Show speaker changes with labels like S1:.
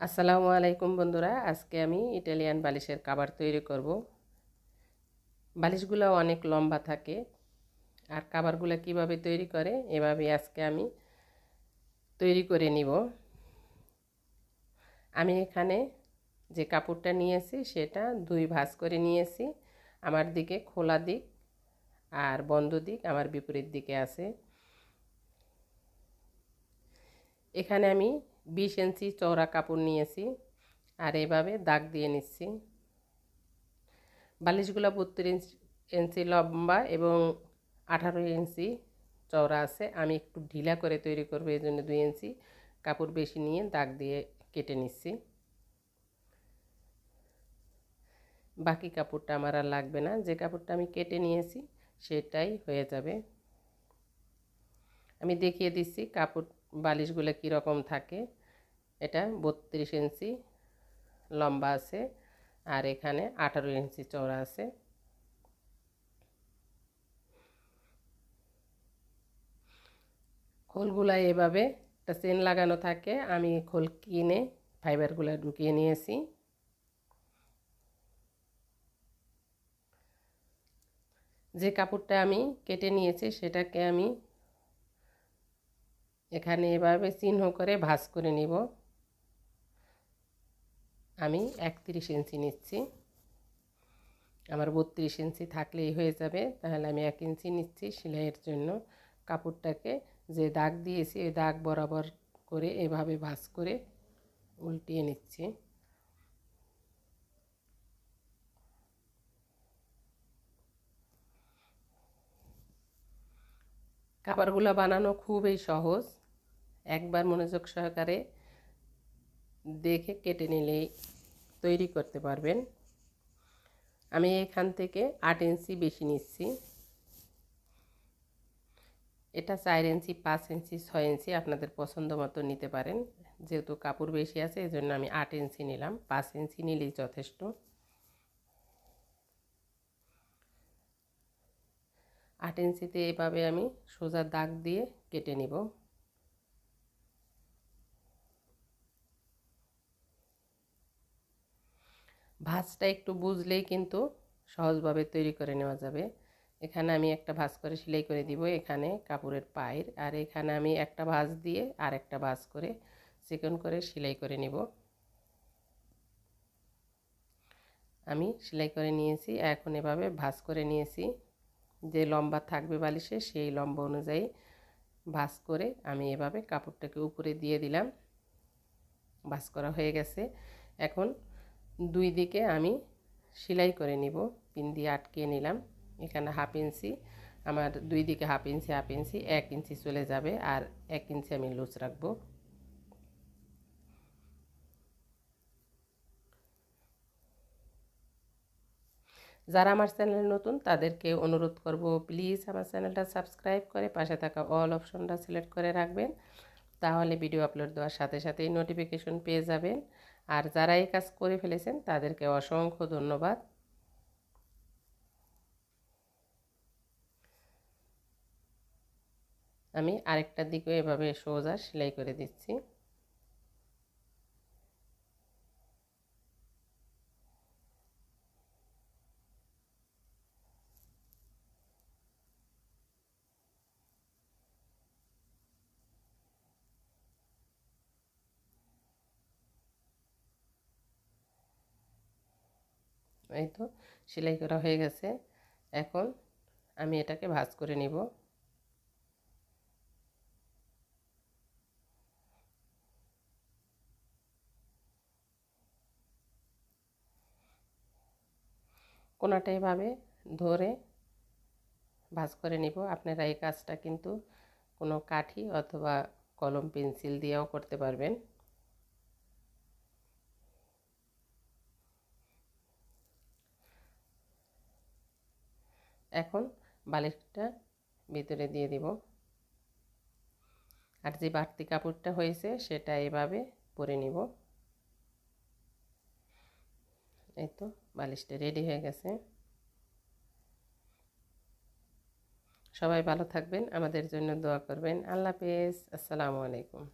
S1: আসসালামু আলাইকুম বন্ধুরা, আজকে আমি ইটালিয়ান বালিশের কাবার তৈরি করব। বালিশগুলো অনেক লম্বা থাকে আর কাবারগুলো কীভাবে তৈরি করে এভাবে আজকে আমি তৈরি করে নিব। আমি এখানে যে কাপড়টা নিয়েছি সেটা দুই ভাঁজ করে নিয়েছি। আমার দিকে খোলা দিক আর বন্ধ দিক আমার বিপরীত দিকে আছে। এখানে আমি বিশ ইঞ্চি চওড়া কাপড় নিয়েছি আর এভাবে দাগ দিয়ে নিচ্ছি। বালিশগুলো বত্রিশ ইঞ্চি লম্বা এবং আঠারো ইঞ্চি চওড়া আছে। আমি একটু ঢিলা করে তৈরি করব, এই জন্য দুই ইঞ্চি কাপড় বেশি নিয়ে দাগ দিয়ে কেটে নিচ্ছি। বাকি কাপড়টা আমার আর লাগবে না। যে কাপড়টা আমি কেটে নিয়েছি সেটাই হয়ে যাবে। আমি দেখিয়ে দিচ্ছি কাপড় বালিশগুলো কীরকম থাকে, এটা বত্রিশ ইঞ্চি লম্বা আছে আর এখানে আঠারো ইঞ্চি চওড়া আছে। খোলগুলা এভাবে একটা চেন লাগানো থাকে, আমি খোল কিনে ফাইবারগুলো ঢুকিয়ে নিয়েছি। যে কাপড়টা আমি কেটে নিয়েছি, সেটাকে আমি এখানে এভাবে চিহ্ন করে ভাঁজ করে নিব। আমি একত্রিশ ইঞ্চি নিচ্ছি। আমার বত্রিশ ইঞ্চি থাকলেই হয়ে যাবে। তাহলে আমি এক ইঞ্চি নিচ্ছি সেলাইয়ের জন্য। কাপড়টাকে যে দাগ দিয়েছি ওই দাগ বরাবর করে এভাবে ভাঁজ করে উল্টিয়ে নিচ্ছি। খাবারগুলো বানানো খুবই সহজ। একবার মনোযোগ সহকারে দেখে কেটে নিলেই তৈরি করতে পারবেন। আমি এখান থেকে আট ইঞ্চি বেশি নিচ্ছি। এটা চার ইঞ্চি, পাঁচ ইঞ্চি, ছয় ইঞ্চি আপনাদের পছন্দ মতো নিতে পারেন। যেহেতু কাপড় বেশি আছে এই জন্য আমি আট ইঞ্চি নিলাম। পাঁচ ইঞ্চি নিলেই যথেষ্ট। আট ইঞ্চিতে এভাবে আমি সোজা দাগ দিয়ে কেটে নিব। ভাঁজটা একটু বুঝলেই কিন্তু সহজভাবে তৈরি করে নেওয়া যাবে। এখানে আমি একটা ভাঁজ করে সেলাই করে দিব, এখানে কাপড়ের পায়ের, আর এখানে আমি একটা ভাঁজ দিয়ে আর একটা ভাঁজ করে চিকন করে সেলাই করে নিব। আমি সেলাই করে নিয়েছি, এখন এভাবে ভাজ করে নিয়েছি। যে লম্বা থাকবে বালিশে, সেই লম্বা অনুযায়ী ভাজ করে আমি এভাবে কাপড়টাকে উপরে দিয়ে দিলাম। ভাজ করা হয়ে গেছে। এখন দুই দিকে আমি সেলাই করে নিব। পিন দিয়ে আটকে নিলাম। এখানে হাফ ইঞ্চি, আমার দুই দিকে হাফ ইঞ্চি হাফ ইঞ্চি, এক ইঞ্চি চলে যাবে আর এক ইঞ্চি আমি লুজ রাখব। যারা আমার চ্যানেল নতুন, তাদেরকে অনুরোধ করব, প্লিজ আমার চ্যানেলটা সাবস্ক্রাইব করে পাশে থাকা অল অপশনটা সিলেক্ট করে রাখবেন। তাহলে ভিডিও আপলোড দেওয়ার সাথে সাথেই নোটিফিকেশন পেয়ে যাবেন। আর যারা এই কাজ করে ফেলেছেন, তাদেরকে অসংখ্য ধন্যবাদ। আমি আরেকটা দিকেও এভাবে সোজা সেলাই করে দিচ্ছি। এই তো, সেলাই করা হয়ে গেছে। এখন আমি এটাকে ভাজ করে নিব। কোনাটা এভাবে ধরে ভাজ করে নিব। আপনারা এই কাজটা কিন্তু কোনো কাঠি অথবা কলম পেন্সিল দিয়েও করতে পারবেন। এখন বালিশটা ভিতরে দিয়ে দিব। আর যে বাড়তি কাপড়টা হয়েছে সেটা এভাবে পরে নিব। এই তো বালিশটা রেডি হয়ে গেছে। সবাই ভালো থাকবেন, আমাদের জন্য দোয়া করবেন। আল্লাহ হাফেজ, আসসালামু আলাইকুম।